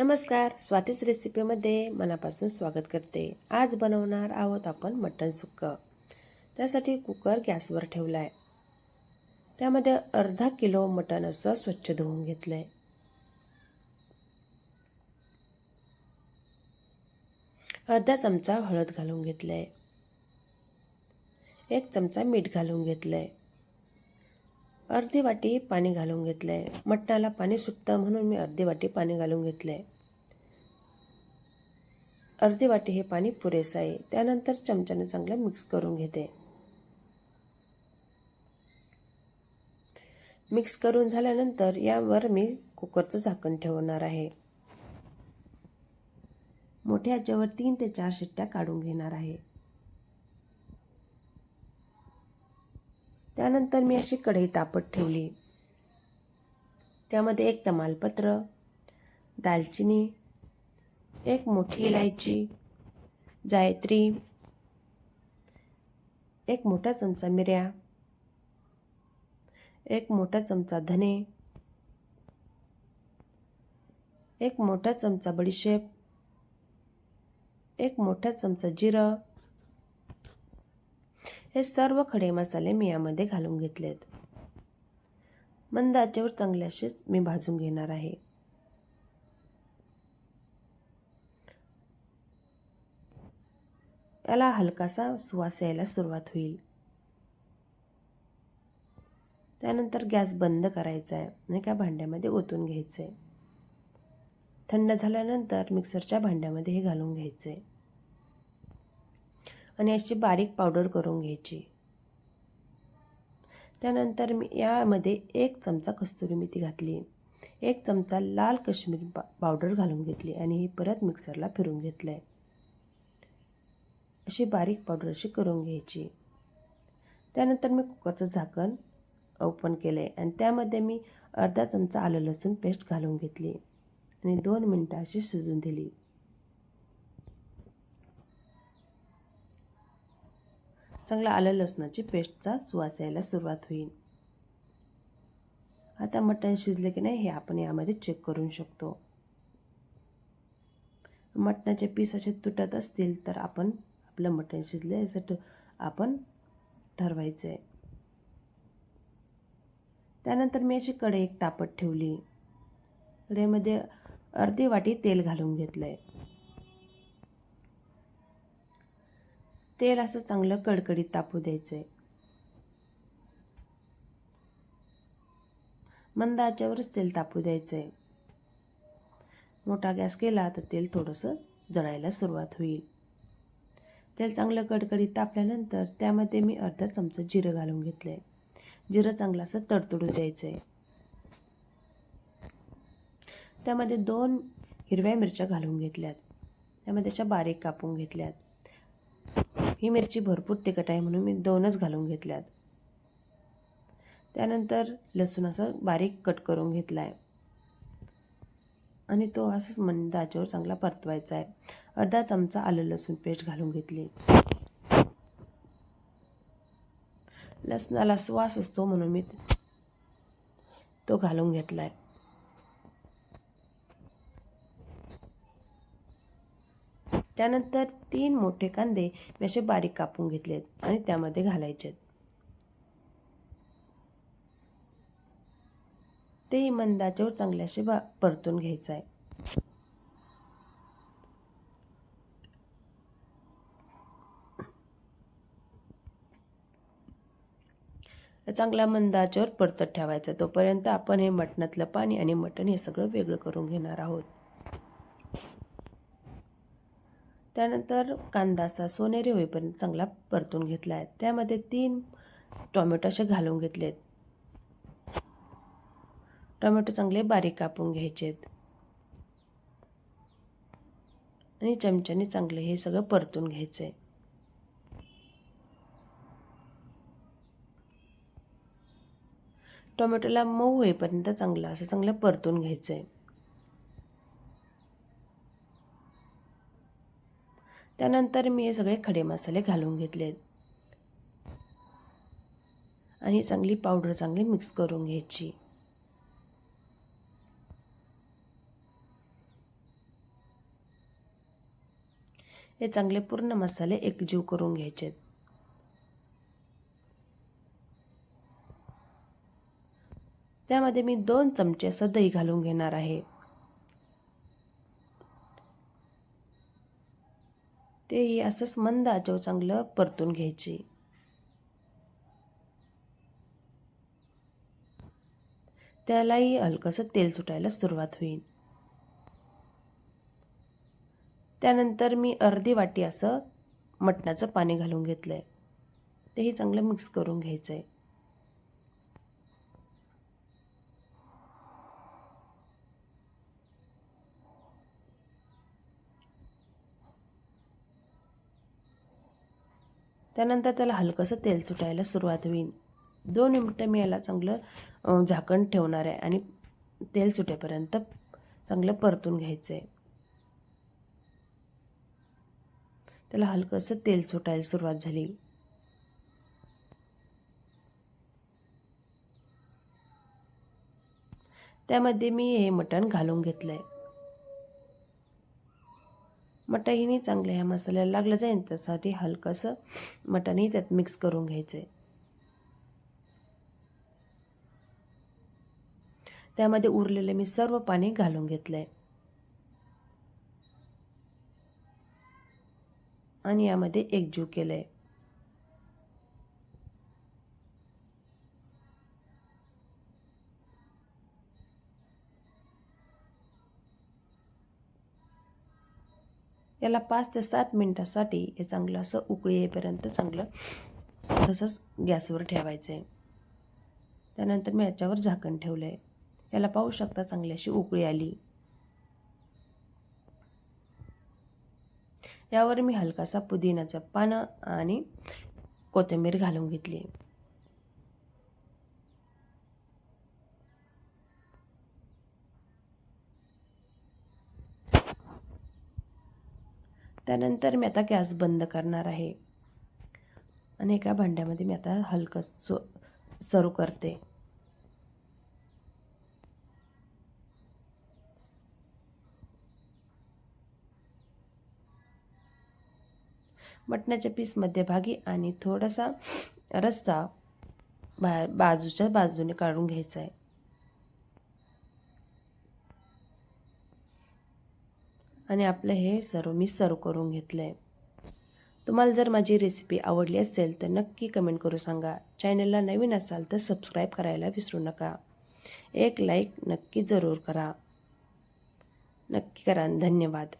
नमस्कार स्वातीच रेसिपीमध्ये मनापासून स्वागत करते. आज बनवणार आहोत आपण मटण सुक्कं. त्यासाठी कुकर गॅसवर ठेवला आहे त्यामध्ये अर्धा किलो मटण असं स्वच्छ धुवून घेतलं आहे अर्धा चमचा हळद घालून घेतलं आहे एक चमचा मीठ घालून घेतलं आहे अर्धी वाटी पाणी घालून घेतलं आहे मटणाला पाणी सुटतं म्हणून मी अर्धी वाटी पाणी घालून घेतलं आहे अर्धी वाटी हे पाणी पुरेसं आहे. त्यानंतर चमच्याने चांगलं मिक्स करून घेते. मिक्स करून झाल्यानंतर यावर मी कुकरचं झाकण ठेवणार आहे. मोठ्या आचेवर तीन ते चार शिट्ट्या काढून घेणार आहे. त्यानंतर मी अशी कढई तापत ठेवली. त्यामध्ये एक तमालपत्र दालचिनी एक मोठी इलायची जायत्री एक मोठा चमचा मिऱ्या एक मोठा चमचा धने एक मोठा चमचा बडीशेप एक मोठा चमचा जिरं हे सर्व खडे मसाले मी यामध्ये घालून घेतलेत. मंद आचेवर चांगल्याशीच मी भाजून घेणार आहे. याला हलकासा सुवास यायला सुरुवात होईल. त्यानंतर गॅस बंद करायचा आहे आणि त्या भांड्यामध्ये ओतून घ्यायचं आहे थंड झाल्यानंतर मिक्सरच्या भांड्यामध्ये हे घालून घ्यायचं आहे आणि अशी बारीक पावडर करून घ्यायची. त्यानंतर मी यामध्ये एक चमचा कस्तुरी मेथी घातली. एक चमचा लाल कश्मीरी पा पावडर घालून घेतली आणि ही परत मिक्सरला फिरून घेतलं आहे अशी बारीक पावडर अशी करून घ्यायची. त्यानंतर मी कुकरचं झाकण ओपन केलं आहे आणि त्यामध्ये मी अर्धा चमचा आलं लसूण पेस्ट घालून घेतली आणि दोन मिनटं अशी शिजून दिली. चांगला आलं लसणाची पेस्टचा सुवास यायला सुरुवात होईल. आता मटण शिजले की नाही हे आपण यामध्ये चेक करू शकतो. मटणाचे पीस असे तुटत असतील तर आपण आपलं मटण शिजले यासाठी आपण ठरवायचं आहे त्यानंतर मी अशी कढई एक तापत ठेवली. कढईमध्ये अर्धी वाटी तेल घालून घेतलं आहे तेल असं चांगलं कडकडीत तापू द्यायचं आहे मंद आच्यावरच तेल तापू द्यायचं आहे मोठा गॅस केला तर तेल थोडंसं जळायला सुरुवात होईल. तेल चांगलं कडकडीत तापल्यानंतर त्यामध्ये मी अर्धा चमचा जिरं घालून घेतलं आहे जिरं चांगलं असं तडतडू द्यायचं आहे त्यामध्ये दोन हिरव्या मिरच्या घालून घेतल्यात. त्यामध्ये अशा बारीक कापून घेतल्यात. ही मिरची भरपूर तिखट आहे म्हणून मी दोनच घालून घेतल्यात. त्यानंतर लसूण असं बारीक कट करून घेतला आहे आणि तो असंच मंद आचेवर चांगला परतवायचा आहे. अर्धा चमचा आलं लसूण पेस्ट घालून घेतली. लसणाला श्वास असतो म्हणून मी तो घालून घेतला आहे त्यानंतर तीन मोठे कांदे मी असे बारीक कापून घेतलेत आणि त्यामध्ये घालायचे तेही मंदाच्यावर चांगल्याशी बा परतून घ्यायचं आहे. चांगला मंदाच्यावर परतत ठेवायचं. तोपर्यंत आपण हे मटणातलं पाणी आणि मटण हे सगळं वेगळं करून घेणार आहोत. त्यानंतर कांदा असा सोनेरी होईपर्यंत चांगला परतून घेतला आहे त्यामध्ये तीन टोमॅटो असे घालून घेतलेत. टोमॅटो चांगले बारीक कापून घ्यायचेत. आणि चमच्याने चांगले हे सगळं परतून घ्यायचं आहे टोमॅटोला मऊ होईपर्यंत चांगलं असं चांगलं परतून घ्यायचं आहे त्यानंतर मी हे सगळे खडे मसाले घालून घेतले आणि चांगली पावडर चांगली मिक्स करून घ्यायची. हे चांगले पूर्ण मसाले एकजीव करून घ्यायचे त्यामध्ये मी दोन चमचे असं दही घालून घेणार आहे. तेही असंच मंद आचव चांगलं परतून घ्यायचे. त्यालाही हलकंसं तेल सुटायला सुरुवात होईल. त्यानंतर मी अर्धी वाटी असं मटणाचं पाणी घालून घेतलं आहे तेही चांगलं मिक्स करून घ्यायचं आहे त्यानंतर त्याला हलकंसं तेल सुटायला सुरुवात होईल. दोन मिनटं मी याला चांगलं झाकण ठेवणार आहे आणि तेल सुटेपर्यंत चांगलं परतून घ्यायचं आहे त्याला हलकंसं तेल सुटायला सुरुवात झाली. त्यामध्ये मी हे मटण घालून घेतलं आहे मटणही चांगलं ह्या मसाल्याला लागलं जाईल त्यासाठी हलकंसं मटणही त्यात मिक्स करून घ्यायचं आहे त्यामध्ये उरलेले मी सर्व पाणी घालून घेतलं आहे आणि यामध्ये एकजीव केलं आहे याला पाच ते सात मिनटासाठी हे चांगलं असं उकळी येईपर्यंत चांगलं तसंच गॅसवर ठेवायचं आहे त्यानंतर मी याच्यावर झाकण ठेवलं आहे याला पाहू शकता चांगली अशी उकळी आली. यावर मी हलकासा पुदिन्याचं पानं आणि कोथिंबीर घालून घेतली. त्यानंतर मी आता गॅस बंद करणार आहे. आणि एका भांड्यामध्ये मी आता हलकं सो सर्व करते. मटणाच्या पीस मध्यभागी आणि थोडासा रस्सा बा बाजूच्या बाजूने काढून घ्यायचा आहे. आणि आपलं हे सर्व मी सर्व करून घेतलं आहे तुम्हाला जर माझी रेसिपी आवडली असेल तर नक्की कमेंट करू सांगा. चॅनलला नवीन असाल तर सबस्क्राईब करायला विसरू नका. एक लाईक नक्की जरूर करा. नक्की करा. धन्यवाद.